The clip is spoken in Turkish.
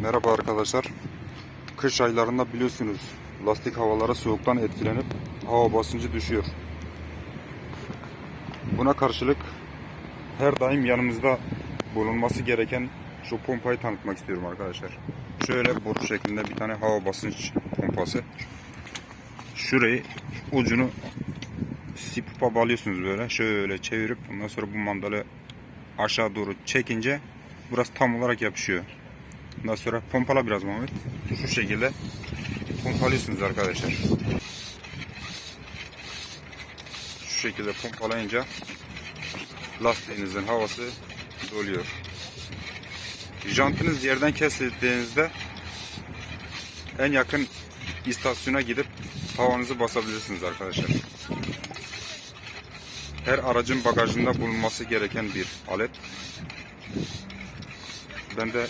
Merhaba arkadaşlar. Kış aylarında biliyorsunuz lastik havalara soğuktan etkilenip hava basıncı düşüyor. Buna karşılık her daim yanımızda bulunması gereken şu pompayı tanıtmak istiyorum arkadaşlar. Şöyle boru şeklinde bir tane hava basınç pompası. Şurayı ucunu sipupa bağlıyorsunuz böyle. Şöyle çevirip ondan sonra bu mandalı aşağı doğru çekince burası tam olarak yapışıyor. Ondan sonra pompala biraz Muhammed. Şu şekilde pompalıyorsunuz arkadaşlar. Şu şekilde pompalayınca lastiğinizin havası doluyor. Jantınız yerden kesildiğinizde en yakın istasyona gidip havanızı basabilirsiniz arkadaşlar. Her aracın bagajında bulunması gereken bir alet. Ben de